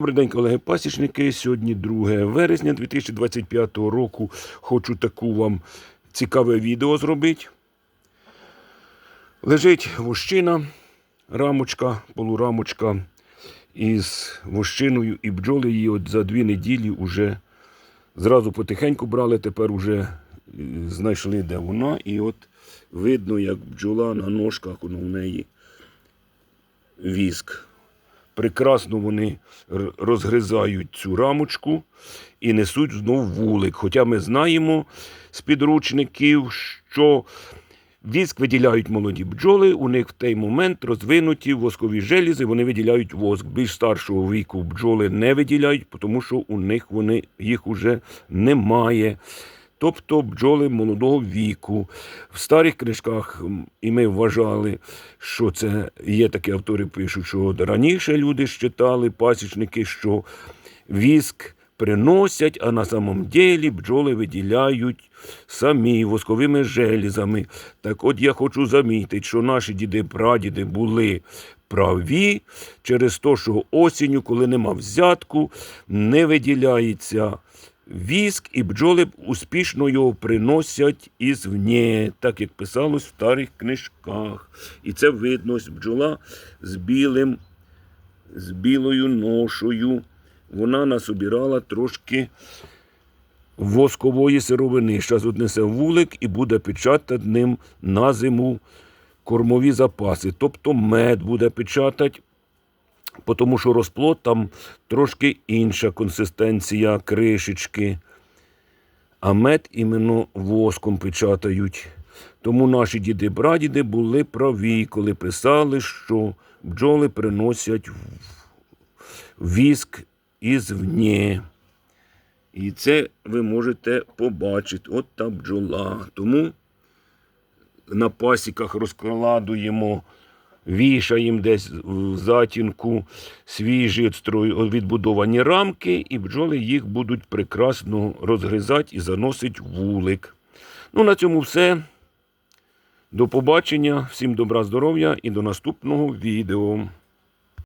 Добрий день, колеги-пасічники. Сьогодні 2 вересня 2025 року. Хочу таку вам цікаве відео зробити. Лежить вощина, рамочка, полурамочка із вощиною і бджоли її от за дві неділі вже зразу потихеньку брали, тепер вже е, знайшли, де вона. І от видно, як бджола на ножках в неї віск. Прекрасно вони розгризають цю рамочку і несуть знов вулик. Хоча ми знаємо з підручників, що віск виділяють молоді бджоли, у них в той момент розвинуті воскові желізи, вони виділяють воск. Більш старшого віку бджоли не виділяють, тому що у них вони, їх уже немає. Тобто бджоли молодого віку. В старих книжках і ми вважали, що це є такі автори пишуть, що раніше люди читали, пасічники, що віск приносять, а на самом деле бджоли виділяють самі восковими желізами. Так от я хочу замітити, що наші діди прадіди були праві через те, що осінню, коли нема взятку, не виділяється віск, і бджоли успішно його приносять ізвні, так як писалось в старих книжках. І це видно, бджола з білим, з білою ношою. Вона насобирала трошки воскової сировини. Зараз однесе вулик і буде печатати ним на зиму кормові запаси. Тобто мед буде печатати тому що розплод там трошки інша консистенція кришечки. А мед іменно воском печатають. Тому наші діди-прадіди були праві, коли писали, що бджоли приносять віск ізвні. І це ви можете побачити. От та бджола. Тому на пасіках розкладуємо, вішаємо десь в затінку свіжі відбудовані рамки, і бджоли їх будуть прекрасно розгризати і заносить вулик. Ну, на цьому все. До побачення, всім добра, здоров'я і до наступного відео.